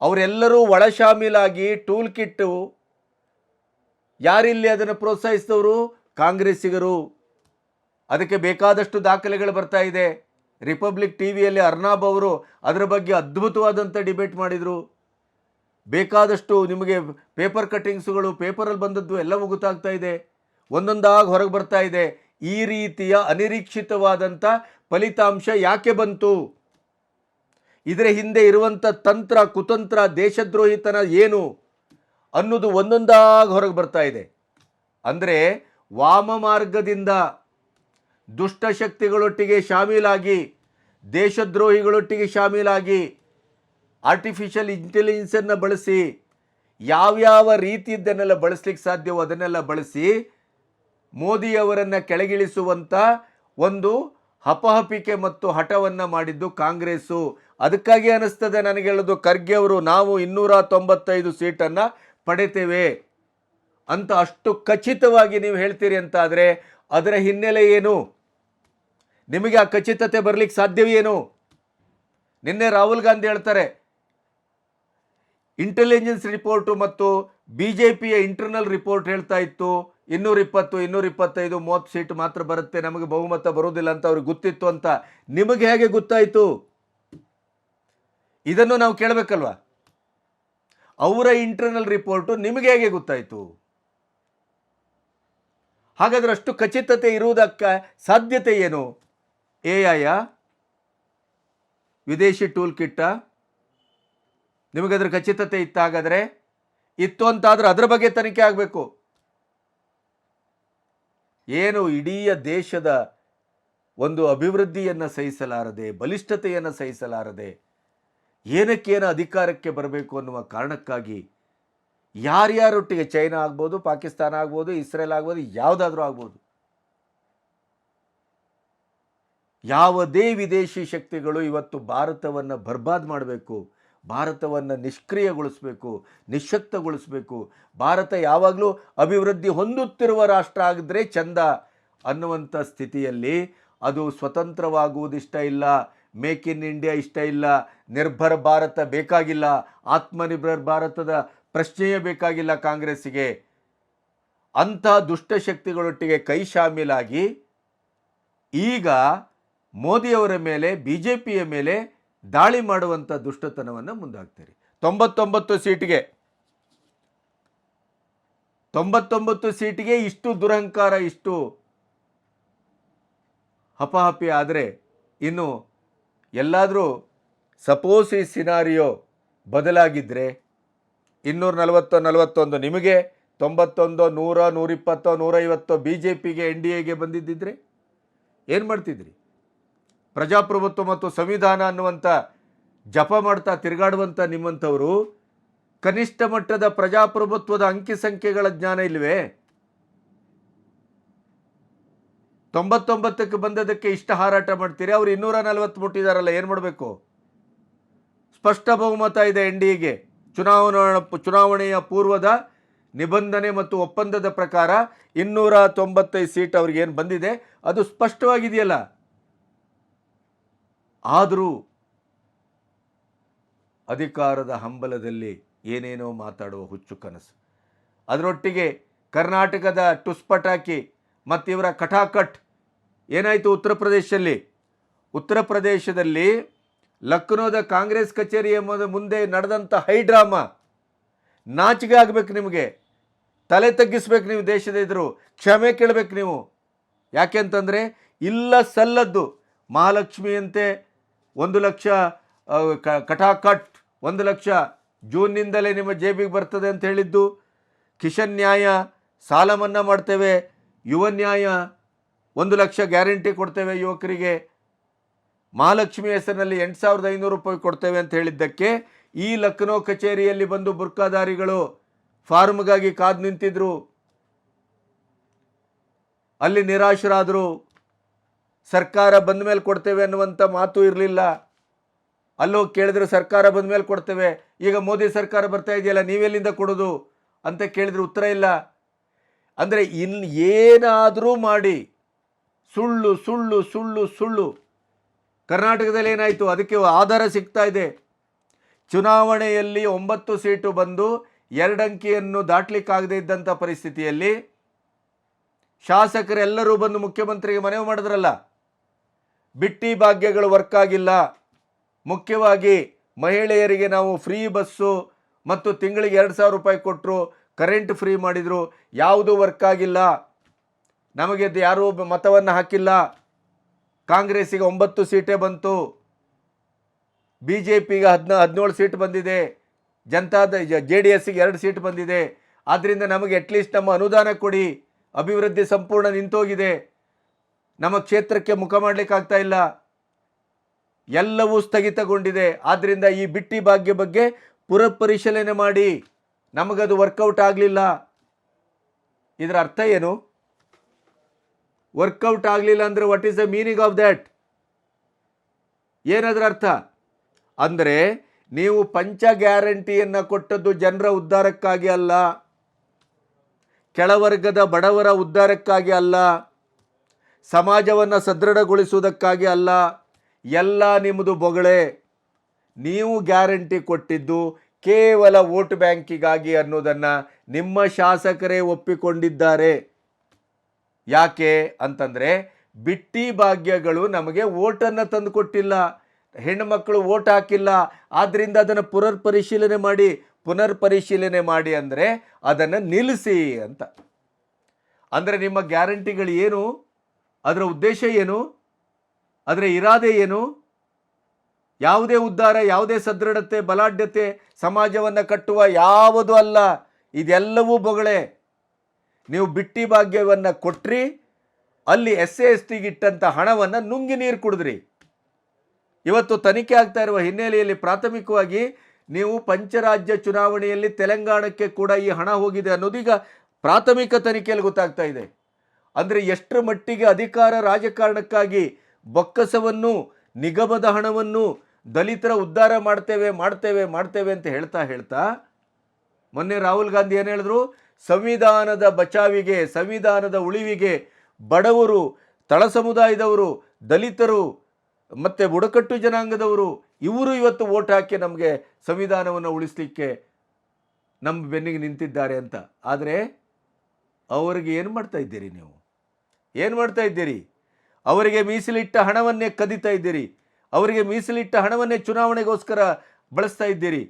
ಅವರೆಲ್ಲರೂ ಒಳಶಾಮೀಲಾಗಿ ಟೂಲ್ ಕಿಟ್ಟು ಯಾರಿಲ್ಲಿ ಅದನ್ನು ಪ್ರೋತ್ಸಾಹಿಸಿದವರು? ಕಾಂಗ್ರೆಸ್ಸಿಗರು. ಅದಕ್ಕೆ ಬೇಕಾದಷ್ಟು ದಾಖಲೆಗಳು ಬರ್ತಾ ಇದೆ. ರಿಪಬ್ಲಿಕ್ ಟಿ ವಿಯಲ್ಲಿ ಅರ್ನಾಬ್ ಅವರು ಅದರ ಬಗ್ಗೆ ಅದ್ಭುತವಾದಂಥ ಡಿಬೇಟ್ ಮಾಡಿದರು. ಬೇಕಾದಷ್ಟು ನಿಮಗೆ ಪೇಪರ್ ಕಟ್ಟಿಂಗ್ಸ್ಗಳು, ಪೇಪರಲ್ಲಿ ಬಂದದ್ದು ಎಲ್ಲವೂ ಗೊತ್ತಾಗ್ತಾ ಇದೆ. ಒಂದೊಂದಾಗಿ ಹೊರಗೆ ಬರ್ತಾ ಇದೆ. ಈ ರೀತಿಯ ಅನಿರೀಕ್ಷಿತವಾದಂಥ ಫಲಿತಾಂಶ ಯಾಕೆ ಬಂತು? ಇದರ ಹಿಂದೆ ಇರುವಂಥ ತಂತ್ರ, ಕುತಂತ್ರ, ದೇಶದ್ರೋಹಿತನ ಏನು ಅನ್ನೋದು ಒಂದೊಂದಾಗಿ ಹೊರಗೆ ಬರ್ತಾ ಇದೆ. ಅಂದರೆ ವಾಮ ಮಾರ್ಗದಿಂದ ದುಷ್ಟಶಕ್ತಿಗಳೊಟ್ಟಿಗೆ ಶಾಮೀಲಾಗಿ, ದೇಶದ್ರೋಹಿಗಳೊಟ್ಟಿಗೆ ಶಾಮೀಲಾಗಿ ಆರ್ಟಿಫಿಷಿಯಲ್ ಇಂಟೆಲಿಜೆನ್ಸನ್ನು ಬಳಸಿ, ಯಾವ್ಯಾವ ರೀತಿಯದ್ದನ್ನೆಲ್ಲ ಬಳಸ್ಲಿಕ್ಕೆ ಸಾಧ್ಯವೋ ಅದನ್ನೆಲ್ಲ ಬಳಸಿ ಮೋದಿಯವರನ್ನು ಕೆಳಗಿಳಿಸುವಂಥ ಒಂದು ಹಪಹಪಿಕೆ ಮತ್ತು ಹಠವನ್ನು ಮಾಡಿದ್ದು ಕಾಂಗ್ರೆಸ್ಸು. ಅದಕ್ಕಾಗಿ ಅನಿಸ್ತದೆ ನನಗೆ ಹೇಳೋದು, ಖರ್ಗೆ ಅವರು, ನಾವು ಇನ್ನೂರ ತೊಂಬತ್ತೈದು ಸೀಟನ್ನು ಪಡಿತೇವೆ. ಅಂತ ಅಷ್ಟು ಖಚಿತವಾಗಿ ನೀವು ಹೇಳ್ತೀರಿ ಅಂತ ಆದರೆ ಅದರ ಹಿನ್ನೆಲೆ ಏನು? ನಿಮಗೆ ಆ ಖಚಿತತೆ ಬರಲಿಕ್ಕೆ ಸಾಧ್ಯವೇನು ನಿನ್ನೆ ರಾಹುಲ್ ಗಾಂಧಿ ಹೇಳ್ತಾರೆ ಇಂಟೆಲಿಜೆನ್ಸ್ ರಿಪೋರ್ಟು ಮತ್ತು ಬಿ ಜೆ ಪಿಯ ಇಂಟರ್ನಲ್ ರಿಪೋರ್ಟ್ ಹೇಳ್ತಾ ಇತ್ತು. ಇನ್ನೂರ ಇಪ್ಪತ್ತು ಇನ್ನೂರ ಇಪ್ಪತ್ತೈದು ಮೂವತ್ತು ಸೀಟ್ ಮಾತ್ರ ಬರುತ್ತೆ. ನಮಗೆ ಬಹುಮತ ಬರುವುದಿಲ್ಲ ಅಂತ ಅವ್ರಿಗೆ ಗೊತ್ತಿತ್ತು ಅಂತ ನಿಮಗೆ ಹೇಗೆ ಗೊತ್ತಾಯಿತು? ಇದನ್ನು ನಾವು ಕೇಳಬೇಕಲ್ವಾ? ಅವರ ಇಂಟರ್ನಲ್ ರಿಪೋರ್ಟು ನಿಮಗೆ ಹೇಗೆ ಗೊತ್ತಾಯಿತು? ಹಾಗಾದ್ರೆ ಅಷ್ಟು ಖಚಿತತೆ ಇರುವುದಕ್ಕೆ ಸಾಧ್ಯತೆ ಏನು? ಎ ಆಯ ವಿದೇಶಿ ಟೂಲ್ ಕಿಟ್ಟ ನಿಮಗದ್ರ ಖಚಿತತೆ ಇತ್ತಾಗಾದರೆ? ಇತ್ತು ಅಂತಾದ್ರೆ ಅದರ ಬಗ್ಗೆ ತನಿಖೆ ಆಗಬೇಕು. ಏನು ಇಡೀ ದೇಶದ ಒಂದು ಅಭಿವೃದ್ಧಿಯನ್ನು ಸಹಿಸಲಾರದೆ, ಬಲಿಷ್ಠತೆಯನ್ನು ಸಹಿಸಲಾರದೆ, ಏನಕ್ಕೇನು ಅಧಿಕಾರಕ್ಕೆ ಬರಬೇಕು ಅನ್ನುವ ಕಾರಣಕ್ಕಾಗಿ ಯಾರ್ಯಾರೊಟ್ಟಿಗೆ ಚೈನಾ ಆಗ್ಬೋದು, ಪಾಕಿಸ್ತಾನ ಆಗ್ಬೋದು, ಇಸ್ರೇಲ್ ಆಗ್ಬೋದು, ಯಾವುದಾದ್ರೂ ಆಗ್ಬೋದು. ಯಾವುದೇ ವಿದೇಶಿ ಶಕ್ತಿಗಳು ಇವತ್ತು ಭಾರತವನ್ನು ಬರ್ಬಾದ್ ಮಾಡಬೇಕು ಭಾರತವನ್ನು ನಿಷ್ಕ್ರಿಯಗೊಳಿಸಬೇಕು ನಿಶಕ್ತಗೊಳಿಸಬೇಕು ಭಾರತ ಯಾವಾಗಲೂ ಅಭಿವೃದ್ಧಿ ಹೊಂದುತ್ತಿರುವ ರಾಷ್ಟ್ರ ಆಗಿದ್ರೆ ಚಂದ ಅನ್ನುವಂಥ ಸ್ಥಿತಿಯಲ್ಲಿ ಅದು ಸ್ವತಂತ್ರವಾಗುವುದಿಷ್ಟ ಇಲ್ಲ, ಮೇಕ್ ಇನ್ ಇಂಡಿಯಾ ಇಷ್ಟ ಇಲ್ಲ, ನಿರ್ಭರ ಭಾರತ ಬೇಕಾಗಿಲ್ಲ, ಆತ್ಮನಿರ್ಭರ ಭಾರತದ ಪ್ರಶ್ನೆಯೇ ಬೇಕಾಗಿಲ್ಲ ಕಾಂಗ್ರೆಸ್ಸಿಗೆ. ಅಂತಹ ದುಷ್ಟಶಕ್ತಿಗಳೊಟ್ಟಿಗೆ ಕೈ ಶಾಮೀಲಾಗಿ ಈಗ ಮೋದಿಯವರ ಮೇಲೆ ಬಿ ಜೆ ಪಿಯ ಮೇಲೆ ದಾಳಿ ಮಾಡುವಂಥ ದುಷ್ಟತನವನ್ನು ಮುಂದಾಗ್ತೀರಿ. ತೊಂಬತ್ತೊಂಬತ್ತು ಸೀಟಿಗೆ ತೊಂಬತ್ತೊಂಬತ್ತು ಸೀಟಿಗೆ ಇಷ್ಟು ದುರಹಂಕಾರ, ಇಷ್ಟು ಹಪಹಪಿ ಆದರೆ ಇನ್ನು ಎಲ್ಲಾದರೂ ಸಪೋಸ್ ಈ ಸಿನಾರಿಯೋ ಬದಲಾಗಿದ್ದರೆ ಇನ್ನೂರ ನಲವತ್ತೋ ನಲವತ್ತೊಂದು ನಿಮಗೆ, ತೊಂಬತ್ತೊಂದು ನೂರ, ನೂರಿಪ್ಪತ್ತೋ ನೂರೈವತ್ತೋ ಬಿ ಜೆ ಪಿಗೆ ಎನ್ ಡಿ ಎಗೆ ಬಂದಿದ್ದಿದ್ರೆ ಏನು ಮಾಡ್ತಿದ್ರಿ? ಪ್ರಜಾಪ್ರಭುತ್ವ ಮತ್ತು ಸಂವಿಧಾನ ಅನ್ನುವಂಥ ಜಪ ಮಾಡ್ತಾ ತಿರುಗಾಡುವಂಥ ನಿಮ್ಮಂಥವರು, ಕನಿಷ್ಠ ಮಟ್ಟದ ಪ್ರಜಾಪ್ರಭುತ್ವದ ಅಂಕಿ ಸಂಖ್ಯೆಗಳ ಜ್ಞಾನ ಇಲ್ವೇ? ತೊಂಬತ್ತೊಂಬತ್ತಕ್ಕೆ ಬಂದದಕ್ಕೆ ಇಷ್ಟ ಹಾರಾಟ ಮಾಡ್ತೀರಿ? ಅವ್ರು ಇನ್ನೂರ ನಲವತ್ತು ಮುಟ್ಟಿದಾರಲ್ಲ, ಏನು ಮಾಡಬೇಕು? ಸ್ಪಷ್ಟ ಬಹುಮತ ಇದೆ ಎನ್ ಡಿ ಎಗೆ. ಚುನಾವಣಾ, ಚುನಾವಣೆಯ ಪೂರ್ವದ ನಿಬಂಧನೆ ಮತ್ತು ಒಪ್ಪಂದದ ಪ್ರಕಾರ ಇನ್ನೂರ ತೊಂಬತ್ತೈದು ಸೀಟ್ ಅವ್ರಿಗೆ ಏನು ಬಂದಿದೆ? ಅದು ಸ್ಪಷ್ಟವಾಗಿದೆಯಲ್ಲ. ಆದರೂ ಅಧಿಕಾರದ ಹಂಬಲದಲ್ಲಿ ಏನೇನೋ ಮಾತಾಡುವ ಹುಚ್ಚು ಕನಸು. ಅದರೊಟ್ಟಿಗೆ ಕರ್ನಾಟಕದ ಟುಸ್ಪಟಾಕಿ ಮತ್ತು ಇವರ ಕಟಾಕಟ್ ಏನಾಯಿತು ಉತ್ತರ ಪ್ರದೇಶದಲ್ಲಿ? ಉತ್ತರ ಪ್ರದೇಶದಲ್ಲಿ ಲಕ್ನೋದ ಕಾಂಗ್ರೆಸ್ ಕಚೇರಿಯ ಮೊದ- ನಡೆದಂಥ ಹೈಡ್ರಾಮಾ ನಾಚಿಕೆ ಆಗಬೇಕು ನಿಮಗೆ. ತಲೆ ತಗ್ಗಿಸ್ಬೇಕು ನೀವು ದೇಶದ ಎದುರು. ಕ್ಷಮೆ ಕೇಳಬೇಕು ನೀವು. ಯಾಕೆ ಅಂತಂದರೆ ಇಲ್ಲ ಸಲ್ಲದ್ದು. ಮಹಾಲಕ್ಷ್ಮಿಯಂತೆ ಒಂದು ಲಕ್ಷ ಕಟಾಕಟ್ ಒಂದು ಲಕ್ಷ ಜೂನ್ನಿಂದಲೇ ನಿಮ್ಮ ಜೇಬಿಗೆ ಬರ್ತದೆ ಅಂತ ಹೇಳಿದ್ದು. ಕಿಶನ್ ನ್ಯಾಯ ಸಾಲ ಮನ್ನಾ ಮಾಡ್ತೇವೆ. ಯುವ ನ್ಯಾಯ, ಒಂದು ಲಕ್ಷ ಗ್ಯಾರಂಟಿ ಕೊಡ್ತೇವೆ ಯುವಕರಿಗೆ. ಮಹಾಲಕ್ಷ್ಮಿ ಹೆಸರಿನಲ್ಲಿ ಎಂಟು ಸಾವಿರದ ಐನೂರು ರೂಪಾಯಿ ಕೊಡ್ತೇವೆ ಅಂತ ಹೇಳಿದ್ದಕ್ಕೆ ಈ ಲಕ್ನೋ ಕಚೇರಿಯಲ್ಲಿ ಬಂದು ಬುರ್ಕಾದಾರಿಗಳು ಫಾರ್ಮ್ಗಾಗಿ ಕಾದು ನಿಂತಿದ್ರು. ಅಲ್ಲಿ ನಿರಾಶರಾದರು. ಸರ್ಕಾರ ಬಂದ ಮೇಲೆ ಕೊಡ್ತೇವೆ ಅನ್ನುವಂಥ ಮಾತು ಇರಲಿಲ್ಲ. ಅಲ್ಲೋಗಿ ಕೇಳಿದ್ರು ಸರ್ಕಾರ ಬಂದ ಮೇಲೆ ಕೊಡ್ತೇವೆ. ಈಗ ಮೋದಿ ಸರ್ಕಾರ ಬರ್ತಾ ಇದೆಯಲ್ಲ, ನೀವೆಲ್ಲಿಂದ ಕೊಡೋದು? ಅಂತ ಕೇಳಿದ್ರೆ ಉತ್ತರ ಇಲ್ಲ. ಅಂದರೆ ಇನ್ನು ಏನಾದರೂ ಮಾಡಿ, ಸುಳ್ಳು ಸುಳ್ಳು ಸುಳ್ಳು ಸುಳ್ಳು. ಕರ್ನಾಟಕದಲ್ಲಿ ಏನಾಯಿತು? ಅದಕ್ಕೆ ಆಧಾರ ಸಿಗ್ತಾ ಇದೆ. ಚುನಾವಣೆಯಲ್ಲಿ ಒಂಬತ್ತು ಸೀಟು ಬಂದು ಎರಡಂಕಿಯನ್ನು ದಾಟ್ಲಿಕ್ಕಾಗದೇ ಇದ್ದಂಥ ಪರಿಸ್ಥಿತಿಯಲ್ಲಿ ಶಾಸಕರೆಲ್ಲರೂ ಬಂದು ಮುಖ್ಯಮಂತ್ರಿಗೆ ಮನವಿ ಮಾಡಿದ್ರಲ್ಲ. ಬಿಟ್ಟಿ ಭಾಗ್ಯಗಳು ವರ್ಕ್ ಆಗಿಲ್ಲ. ಮುಖ್ಯವಾಗಿ ಮಹಿಳೆಯರಿಗೆ ನಾವು ಫ್ರೀ ಬಸ್ಸು ಮತ್ತು ತಿಂಗಳಿಗೆ ಎರಡು ಸಾವಿರ ರೂಪಾಯಿ ಕೊಟ್ಟರು ಕರೆಂಟ್ ಫ್ರೀ ಮಾಡಿದರು, ಯಾವುದೂ ವರ್ಕ್ ಆಗಿಲ್ಲ. ನಮಗೆ ಯಾರೂ ಮತವನ್ನು ಹಾಕಿಲ್ಲ. ಕಾಂಗ್ರೆಸ್ಸಿಗೆ ಒಂಬತ್ತು ಸೀಟೇ ಬಂತು. ಬಿ ಜೆ ಪಿಗೆ ಹದಿನ ಹದಿನೇಳು ಸೀಟ್ ಬಂದಿದೆ. ಜನತಾದ, ಜೆ ಡಿ ಎಸ್ಸಿಗೆ ಎರಡು ಸೀಟ್ ಬಂದಿದೆ. ಆದ್ದರಿಂದ ನಮಗೆ ಅಟ್ಲೀಸ್ಟ್ ನಮ್ಮ ಅನುದಾನ ಕೊಡಿ. ಅಭಿವೃದ್ಧಿ ಸಂಪೂರ್ಣ ನಿಂತೋಗಿದೆ. ನಮ್ಮ ಕ್ಷೇತ್ರಕ್ಕೆ ಮುಖ ಮಾಡಲಿಕ್ಕಾಗ್ತಾ ಇಲ್ಲ. ಎಲ್ಲವೂ ಸ್ಥಗಿತಗೊಂಡಿದೆ. ಆದ್ದರಿಂದ ಈ ಬಿಟ್ಟಿ ಭಾಗ್ಯ ಬಗ್ಗೆ ಪುನಃಪರಿಶೀಲನೆ ಮಾಡಿ. ನಮಗದು ವರ್ಕೌಟ್ ಆಗಲಿಲ್ಲ. ಇದರ ಅರ್ಥ ಏನು? ವರ್ಕೌಟ್ ಆಗಲಿಲ್ಲ ಅಂದರೆ what is the meaning of that ಏನದರ ಅರ್ಥ? ಅಂದರೆ ನೀವು ಪಂಚ ಗ್ಯಾರಂಟಿಯನ್ನು ಕೊಟ್ಟದ್ದು ಜನರ ಉದ್ಧಾರಕ್ಕಾಗಿ ಅಲ್ಲ. ಕೆಳವರ್ಗದ ಬಡವರ ಉದ್ಧಾರಕ್ಕಾಗಿ ಅಲ್ಲ. ಸಮಾಜವನ್ನು ಸದೃಢಗೊಳಿಸುವುದಕ್ಕಾಗಿ ಅಲ್ಲ, ಎಲ್ಲ ನಿಮ್ಮದು ಬೊಗಳೆ. ನೀವು ಗ್ಯಾರಂಟಿ ಕೊಟ್ಟಿದ್ದು ಕೇವಲ ವೋಟ್ ಬ್ಯಾಂಕಿಗಾಗಿ ಅನ್ನೋದನ್ನು ನಿಮ್ಮ ಶಾಸಕರೇ ಒಪ್ಪಿಕೊಂಡಿದ್ದಾರೆ. ಯಾಕೆ ಅಂತಂದರೆ ಬಿಟ್ಟಿ ಭಾಗ್ಯಗಳು ನಮಗೆ ವೋಟನ್ನು ತಂದು ಕೊಟ್ಟಿಲ್ಲ. ಹೆಣ್ಣುಮಕ್ಕಳು ವೋಟ್ ಹಾಕಿಲ್ಲ. ಆದ್ದರಿಂದ ಅದನ್ನು ಪುನರ್ ಪರಿಶೀಲನೆ ಮಾಡಿ ಪುನರ್ ಪರಿಶೀಲನೆ ಮಾಡಿ ಅಂದರೆ ಅದನ್ನು ನಿಲ್ಲಿಸಿ ಅಂತ. ಅಂದರೆ ನಿಮ್ಮ ಗ್ಯಾರಂಟಿಗಳು ಏನು? ಅದರ ಉದ್ದೇಶ ಏನು? ಅದರ ಇರಾದೆ ಏನು? ಯಾವುದೇ ಉದ್ಧಾರ, ಯಾವುದೇ ಸದೃಢತೆ, ಬಲಾಢ್ಯತೆ ಸಮಾಜವನ್ನು ಕಟ್ಟುವ ಯಾವುದು ಅಲ್ಲ, ಇದೆಲ್ಲವೂ ಬೊಗಳೆ. ನೀವು ಬಿಟ್ಟಿ ಭಾಗ್ಯವನ್ನು ಕೊಟ್ರಿ, ಅಲ್ಲಿ ಎಸ್ ಎ ಎಸ್ ಟಿಗಿಟ್ಟಂಥ ಹಣವನ್ನು ನುಂಗಿ ನೀರು ಕುಡಿದ್ರಿ. ಇವತ್ತು ತನಿಖೆ ಆಗ್ತಾ ಇರುವ ಹಿನ್ನೆಲೆಯಲ್ಲಿ ಪ್ರಾಥಮಿಕವಾಗಿ ನೀವು ಪಂಚರಾಜ್ಯ ಚುನಾವಣೆಯಲ್ಲಿ ತೆಲಂಗಾಣಕ್ಕೆ ಕೂಡ ಈ ಹಣ ಹೋಗಿದೆ ಅನ್ನೋದೀಗ ಪ್ರಾಥಮಿಕ ತನಿಖೆಯಲ್ಲಿ ಗೊತ್ತಾಗ್ತಾ ಇದೆ. ಅಂದರೆ ಎಷ್ಟರ ಮಟ್ಟಿಗೆ ಅಧಿಕಾರ ರಾಜಕಾರಣಕ್ಕಾಗಿ ಬೊಕ್ಕಸವನ್ನು, ನಿಗಮದ ಹಣವನ್ನು ದಲಿತರ ಉದ್ಧಾರ ಮಾಡ್ತೇವೆ ಮಾಡ್ತೇವೆ ಮಾಡ್ತೇವೆ ಅಂತ ಹೇಳ್ತಾ ಹೇಳ್ತಾ ಮೊನ್ನೆ ರಾಹುಲ್ ಗಾಂಧಿ ಏನು ಹೇಳಿದ್ರು? ಸಂವಿಧಾನದ ಬಚಾವಿಗೆ, ಸಂವಿಧಾನದ ಉಳಿವಿಗೆ ಬಡವರು, ತಳ ಸಮುದಾಯದವರು, ದಲಿತರು, ಮತ್ತು ಬುಡಕಟ್ಟು ಜನಾಂಗದವರು, ಇವರು ಇವತ್ತು ಓಟ್ ಹಾಕಿ ನಮಗೆ ಸಂವಿಧಾನವನ್ನು ಉಳಿಸ್ಲಿಕ್ಕೆ ನಮ್ಮ ಬೆನ್ನಿಗೆ ನಿಂತಿದ್ದಾರೆ ಅಂತ. ಆದರೆ ಅವರಿಗೆ ಏನು ಮಾಡ್ತಾ ಇದ್ದೀರಿ ನೀವು? ಏನು ಮಾಡ್ತಾ ಇದ್ದೀರಿ? ಅವರಿಗೆ ಮೀಸಲಿಟ್ಟ ಹಣವನ್ನೇ ಕದೀತಾ ಇದ್ದೀರಿ. ಅವರಿಗೆ ಮೀಸಲಿಟ್ಟ ಹಣವನ್ನೇ ಚುನಾವಣೆಗೋಸ್ಕರ ಬಳಸ್ತಾ ಇದ್ದೀರಿ.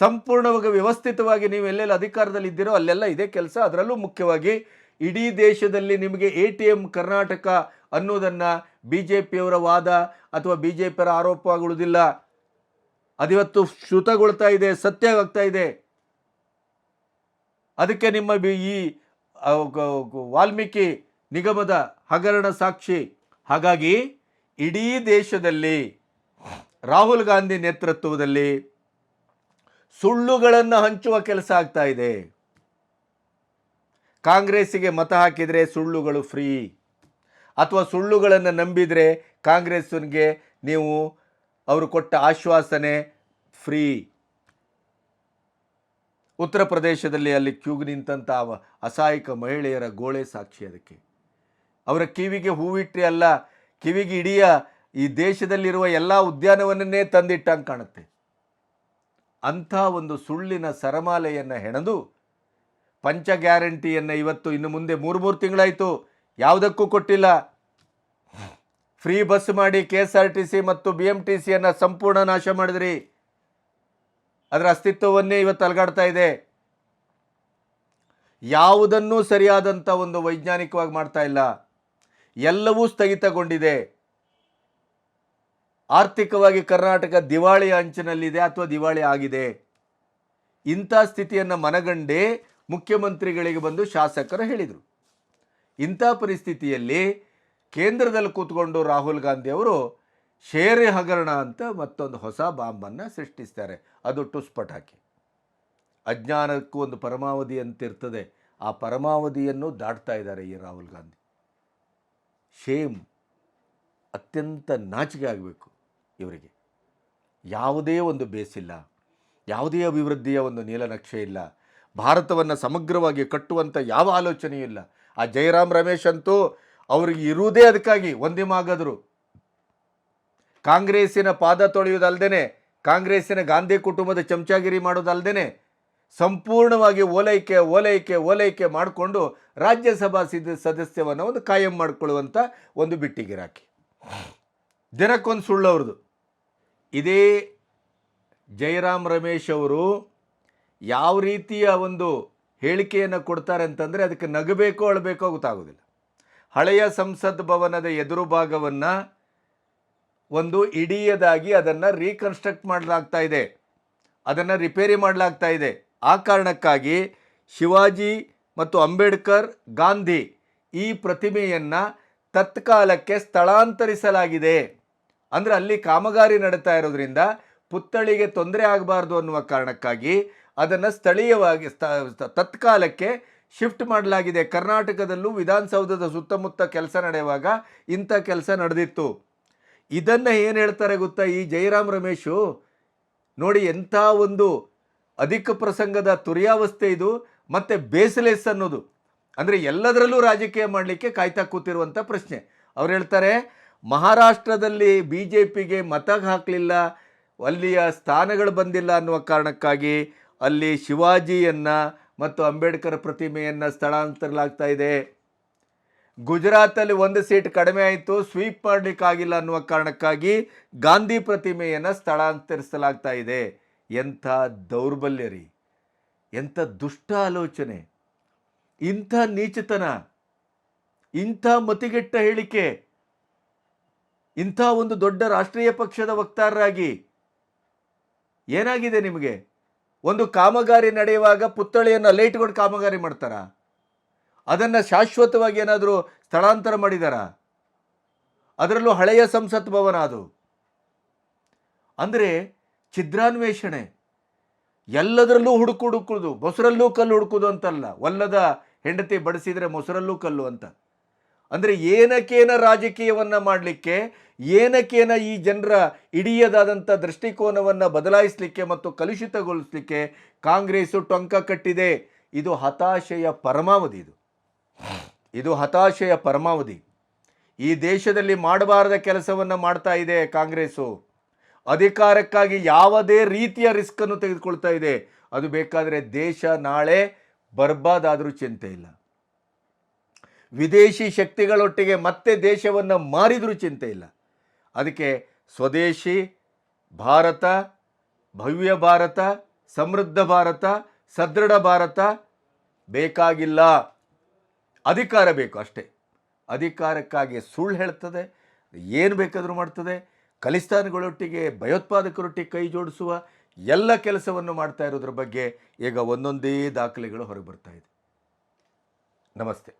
ಸಂಪೂರ್ಣವಾಗಿ ವ್ಯವಸ್ಥಿತವಾಗಿ ನೀವು ಎಲ್ಲೆಲ್ಲಿ ಅಧಿಕಾರದಲ್ಲಿ ಇದ್ದೀರೋ ಅಲ್ಲೆಲ್ಲ ಇದೇ ಕೆಲಸ. ಅದರಲ್ಲೂ ಮುಖ್ಯವಾಗಿ ಇಡೀ ದೇಶದಲ್ಲಿ ನಿಮಗೆ ಎ ಟಿ ಎಂ ಕರ್ನಾಟಕ ಅನ್ನೋದನ್ನು ಬಿ ಜೆ ಪಿಯವರ ವಾದ ಅಥವಾ ಬಿ ಜೆ ಪಿಯರ ಆರೋಪ ಆಗುವುದಿಲ್ಲ. ಅದಿವತ್ತು ಶ್ರುತಗೊಳ್ತಾ ಇದೆ ಸತ್ಯ ಆಗ್ತಾ ಇದೆ. ಅದಕ್ಕೆ ನಿಮ್ಮ ಈ ವಾಲ್ಮೀಕಿ ನಿಗಮದ ಹಗರಣ ಸಾಕ್ಷಿ. ಹಾಗಾಗಿ ಇಡೀ ದೇಶದಲ್ಲಿ ರಾಹುಲ್ ಗಾಂಧಿ ನೇತೃತ್ವದಲ್ಲಿ ಸುಳ್ಳುಗಳನ್ನು ಹಂಚುವ ಕೆಲಸ ಆಗ್ತಾ ಇದೆ. ಕಾಂಗ್ರೆಸ್ಸಿಗೆ ಮತ ಹಾಕಿದರೆ ಸುಳ್ಳುಗಳು ಫ್ರೀ. ಅಥವಾ ಸುಳ್ಳುಗಳನ್ನು ನಂಬಿದರೆ ಕಾಂಗ್ರೆಸ್ಸಿಗೆ ನೀವು ಅವರು ಕೊಟ್ಟ ಆಶ್ವಾಸನೆ ಫ್ರೀ. ಉತ್ತರ ಪ್ರದೇಶದಲ್ಲಿ ಅಲ್ಲಿ ಕ್ಯೂಗ್ ನಿಂತಹ ಅಸಹಾಯಕ ಮಹಿಳೆಯರ ಗೋಳೆ ಸಾಕ್ಷಿ ಅದಕ್ಕೆ. ಅವರ ಕಿವಿಗೆ ಹೂವಿಟ್ಟರೆ ಅಲ್ಲ, ಕಿವಿಗೆ ಇಡೀ ಈ ದೇಶದಲ್ಲಿರುವ ಎಲ್ಲ ಉದ್ಯಾನವನ್ನೇ ತಂದಿಟ್ಟಂಗೆ ಕಾಣುತ್ತೆ. ಅಂಥ ಒಂದು ಸುಳ್ಳಿನ ಸರಮಾಲೆಯನ್ನು ಹೆಣೆದು ಪಂಚ ಗ್ಯಾರಂಟಿಯನ್ನು ಇವತ್ತು ಇನ್ನು ಮುಂದೆ ಮೂರು ಮೂರು ತಿಂಗಳಾಯಿತು, ಯಾವುದಕ್ಕೂ ಕೊಟ್ಟಿಲ್ಲ. ಫ್ರೀ ಬಸ್ ಮಾಡಿ K S R T C ಮತ್ತು ಬಿ ಎಂ ಟಿ ಸಿಯನ್ನು ಸಂಪೂರ್ಣ ನಾಶ ಮಾಡಿದ್ರಿ. ಅದರ ಅಸ್ತಿತ್ವವನ್ನೇ ಇವತ್ತು ಅಲಗಾಡ್ತಾ ಇದೆ. ಯಾವುದನ್ನೂ ಸರಿಯಾದಂಥ ಒಂದು ವೈಜ್ಞಾನಿಕವಾಗಿ ಮಾಡ್ತಾ ಇಲ್ಲ. ಎಲ್ಲವೂ ಸ್ಥಗಿತಗೊಂಡಿದೆ. ಆರ್ಥಿಕವಾಗಿ ಕರ್ನಾಟಕ ದಿವಾಳಿ ಅಂಚಿನಲ್ಲಿದೆ ಅಥವಾ ದಿವಾಳಿ ಆಗಿದೆ? ಇಂಥ ಸ್ಥಿತಿಯನ್ನು ಮನಗಂಡೇ ಮುಖ್ಯಮಂತ್ರಿಗಳಿಗೆ ಬಂದು ಶಾಸಕರು ಹೇಳಿದರು. ಇಂಥ ಪರಿಸ್ಥಿತಿಯಲ್ಲಿ ಕೇಂದ್ರದಲ್ಲಿ ಕೂತ್ಕೊಂಡು ರಾಹುಲ್ ಗಾಂಧಿ ಅವರು ಶೇರೆ ಹಗರಣ ಅಂತ ಮತ್ತೊಂದು ಹೊಸ ಬಾಂಬನ್ನು ಸೃಷ್ಟಿಸ್ತಾರೆ. ಅದು ಟುಸ್ ಪಟಾಕಿ ಅಜ್ಞಾನಕ್ಕೂ ಒಂದು ಪರಮಾವಧಿ ಅಂತಿರ್ತದೆ ಆ ಪರಮಾವಧಿಯನ್ನು ದಾಟ್ತಾ ಇದ್ದಾರೆ ಈ ರಾಹುಲ್ ಗಾಂಧಿ. ಶೇಮ್ ಅತ್ಯಂತ ನಾಚಿಕೆ ಆಗಬೇಕು ಇವರಿಗೆ. ಯಾವುದೇ ಒಂದು ಬೇಸಿಲ್ಲ ಯಾವುದೇ ಅಭಿವೃದ್ಧಿಯ ಒಂದು ನೀಲನಕ್ಷೆ ಇಲ್ಲ, ಭಾರತವನ್ನು ಸಮಗ್ರವಾಗಿ ಕಟ್ಟುವಂಥ ಯಾವ ಆಲೋಚನೆಯೂ ಇಲ್ಲ. ಆ ಜಯರಾಮ್ ರಮೇಶ್ ಅಂತೂ ಅವ್ರಿಗೆ ಇರುವುದೇ ಅದಕ್ಕಾಗಿ, ಒಂದೇ ಮಾಗದರು. ಕಾಂಗ್ರೆಸ್ಸಿನ ಪಾದ ತೊಳೆಯುವುದಲ್ದೇನೆ, ಕಾಂಗ್ರೆಸ್ಸಿನ ಗಾಂಧಿ ಕುಟುಂಬದ ಚಮಚಾಗಿರಿ ಮಾಡೋದಲ್ದೇನೆ ಸಂಪೂರ್ಣವಾಗಿ ಓಲೈಕೆ ಓಲೈಕೆ ಓಲೈಕೆ ಮಾಡಿಕೊಂಡು ರಾಜ್ಯಸಭಾ ಸದಸ್ಯವನ್ನು ಒಂದು ಕಾಯಂ ಮಾಡಿಕೊಳ್ಳುವಂಥ ಒಂದು ಬಿಟ್ಟಿಗಿರಾಕಿ. ದಿನಕ್ಕೊಂದು ಸುಳ್ಳು ಅವ್ರದ್ದು ಇದೇ ಜಯರಾಮ್ ರಮೇಶ್ ಅವರು ಯಾವ ರೀತಿಯ ಒಂದು ಹೇಳಿಕೆಯನ್ನು ಕೊಡ್ತಾರೆ ಅಂತಂದರೆ ಅದಕ್ಕೆ ನಗಬೇಕೋ, ಅಳಬೇಕೋ ಗೊತ್ತಾಗೋದಿಲ್ಲ. ಹಳೆಯ ಸಂಸತ್ ಭವನದ ಎದುರು ಭಾಗವನ್ನು ಒಂದು ಇಡಿಯದಾಗಿ ಅದನ್ನು ರೀಕನ್ಸ್ಟ್ರಕ್ಟ್ ಮಾಡಲಾಗ್ತಾ ಇದೆ. ಅದನ್ನು ರಿಪೇರಿ ಮಾಡಲಾಗ್ತಾ ಇದೆ. ಆ ಕಾರಣಕ್ಕಾಗಿ ಶಿವಾಜಿ ಮತ್ತು ಅಂಬೇಡ್ಕರ್, ಗಾಂಧಿ ಈ ಪ್ರತಿಮೆಯನ್ನು ತತ್ಕಾಲಕ್ಕೆ ಸ್ಥಳಾಂತರಿಸಲಾಗಿದೆ. ಅಂದರೆ ಅಲ್ಲಿ ಕಾಮಗಾರಿ ನಡೀತಾ ಇರೋದ್ರಿಂದ ಪುತ್ಥಳಿಗೆ ತೊಂದರೆ ಆಗಬಾರ್ದು ಅನ್ನುವ ಕಾರಣಕ್ಕಾಗಿ ಅದನ್ನು ಸ್ಥಳೀಯವಾಗಿ ಸ್ಥ- ಸ್ಥ- ತತ್ಕಾಲಕ್ಕೆ ಶಿಫ್ಟ್ ಮಾಡಲಾಗಿದೆ. ಕರ್ನಾಟಕದಲ್ಲೂ ವಿಧಾನಸೌಧದ ಸುತ್ತಮುತ್ತ ಕೆಲಸ ನಡೆಯುವಾಗ ಇಂಥ ಕೆಲಸ ನಡೆದಿತ್ತು. ಇದನ್ನು ಏನು ಹೇಳ್ತಾರೆ ಗೊತ್ತಾ ಈ ಜಯರಾಮ್ ರಮೇಶು? ನೋಡಿ ಎಂಥ ಒಂದು ಅಧಿಕ ಪ್ರಸಂಗದ ತುರ್ಯಾವಸ್ಥೆ ಇದು, ಮತ್ತು ಬೇಸ್ಲೆಸ್ ಅನ್ನೋದು. ಅಂದರೆ ಎಲ್ಲದರಲ್ಲೂ ರಾಜಕೀಯ ಮಾಡಲಿಕ್ಕೆ ಕಾಯ್ತಾ ಕೂತಿರುವಂಥ ಪ್ರಶ್ನೆ. ಅವ್ರು ಹೇಳ್ತಾರೆ, ಮಹಾರಾಷ್ಟ್ರದಲ್ಲಿ ಬಿ ಜೆ ಪಿಗೆ ಮತ ಹಾಕಲಿಲ್ಲ, ಅಲ್ಲಿಯ ಸ್ಥಾನಗಳು ಬಂದಿಲ್ಲ ಅನ್ನುವ ಕಾರಣಕ್ಕಾಗಿ ಅಲ್ಲಿ ಶಿವಾಜಿಯನ್ನು ಮತ್ತು ಅಂಬೇಡ್ಕರ್ ಪ್ರತಿಮೆಯನ್ನು ಸ್ಥಳಾಂತರಲಾಗ್ತಾ ಇದೆ. ಗುಜರಾತಲ್ಲಿ ಒಂದು ಸೀಟ್ ಕಡಿಮೆ ಆಯಿತು, ಸ್ವೀಪ್ ಮಾಡಲಿಕ್ಕಾಗಿಲ್ಲ ಅನ್ನುವ ಕಾರಣಕ್ಕಾಗಿ ಗಾಂಧಿ ಪ್ರತಿಮೆಯನ್ನು ಸ್ಥಳಾಂತರಿಸಲಾಗ್ತಾ ಇದೆ. ಎಂಥ ದೌರ್ಬಲ್ಯ ರೀ, ಎಂಥ ದುಷ್ಟ ಆಲೋಚನೆ, ಇಂಥ ನೀಚತನ, ಇಂಥ ಮತಿಗೆಟ್ಟ ಹೇಳಿಕೆ, ಇಂಥ ಒಂದು ದೊಡ್ಡ ರಾಷ್ಟ್ರೀಯ ಪಕ್ಷದ ವಕ್ತಾರರಾಗಿ ಏನಾಗಿದೆ ನಿಮಗೆ? ಒಂದು ಕಾಮಗಾರಿ ನಡೆಯುವಾಗ ಪುತ್ಥಳಿಯನ್ನು ಅಲ್ಲೇ ಕಾಮಗಾರಿ ಮಾಡ್ತಾರಾ? ಅದನ್ನು ಶಾಶ್ವತವಾಗಿ ಏನಾದರೂ ಸ್ಥಳಾಂತರ ಮಾಡಿದಾರಾ? ಅದರಲ್ಲೂ ಹಳೆಯ ಸಂಸತ್ ಭವನ ಅದು. ಅಂದರೆ ಛಿದ್ರಾನ್ವೇಷಣೆ ಎಲ್ಲದರಲ್ಲೂ ಹುಡುಕು ಹುಡುಕುದು, ಮೊಸರಲ್ಲೂ ಕಲ್ಲು ಹುಡುಕುದು ಅಂತಲ್ಲ. ಒಲ್ಲದ ಹೆಂಡತಿ ಬಡಿಸಿದರೆ ಮೊಸರಲ್ಲೂ ಕಲ್ಲು ಅಂತ. ಅಂದರೆ ಏನಕ್ಕೇನ ರಾಜಕೀಯವನ್ನು ಮಾಡಲಿಕ್ಕೆ ಏನಕ್ಕೇನ ಈ ಜನರ ಇಡಿಯದಾದಂಥ ದೃಷ್ಟಿಕೋನವನ್ನು ಬದಲಾಯಿಸಲಿಕ್ಕೆ ಮತ್ತು ಕಲುಷಿತಗೊಳಿಸಲಿಕ್ಕೆ ಕಾಂಗ್ರೆಸ್ಸು ಟೊಂಕ ಕಟ್ಟಿದೆ. ಇದು ಹತಾಶೆಯ ಪರಮಾವಧಿ ಇದು. ಇದು ಹತಾಶೆಯ ಪರಮಾವಧಿ. ಈ ದೇಶದಲ್ಲಿ ಮಾಡಬಾರದ ಕೆಲಸವನ್ನು ಮಾಡ್ತಾ ಇದೆ ಕಾಂಗ್ರೆಸ್ಸು. ಅಧಿಕಾರಕ್ಕಾಗಿ ಯಾವುದೇ ರೀತಿಯ ರಿಸ್ಕನ್ನು ತೆಗೆದುಕೊಳ್ತಾ ಇದೆ. ಅದು ಬೇಕಾದರೆ ದೇಶ ನಾಳೆ ಬರ್ಬಾದಾದರೂ ಚಿಂತೆ ಇಲ್ಲ. ವಿದೇಶಿ ಶಕ್ತಿಗಳೊಟ್ಟಿಗೆ ಮತ್ತೆ ದೇಶವನ್ನು ಮಾರಿದರೂ ಚಿಂತೆ ಇಲ್ಲ. ಅದಕ್ಕೆ ಸ್ವದೇಶಿ, ಭಾರತ, ಭವ್ಯ ಭಾರತ, ಸಮೃದ್ಧ ಭಾರತ, ಸದೃಢ ಭಾರತ ಬೇಕಾಗಿಲ್ಲ. ಅಧಿಕಾರ ಬೇಕು ಅಷ್ಟೇ. ಅಧಿಕಾರಕ್ಕಾಗಿ ಸುಳ್ಳು ಹೇಳ್ತದೆ, ಏನು ಬೇಕಾದರೂ ಮಾಡ್ತದೆ ಖಲಿಸ್ತಾನಿಗಳೊಟ್ಟಿಗೆ ಭಯೋತ್ಪಾದಕರೊಟ್ಟಿಗೆ ಕೈ ಜೋಡಿಸುವ ಎಲ್ಲ ಕೆಲಸವನ್ನು ಮಾಡ್ತಾ ಇರೋದ್ರ ಬಗ್ಗೆ ಈಗ ಒಂದೊಂದೇ ದಾಖಲೆಗಳು ಹೊರಗೆ ಬರ್ತಾ ಇದೆ. ನಮಸ್ತೆ.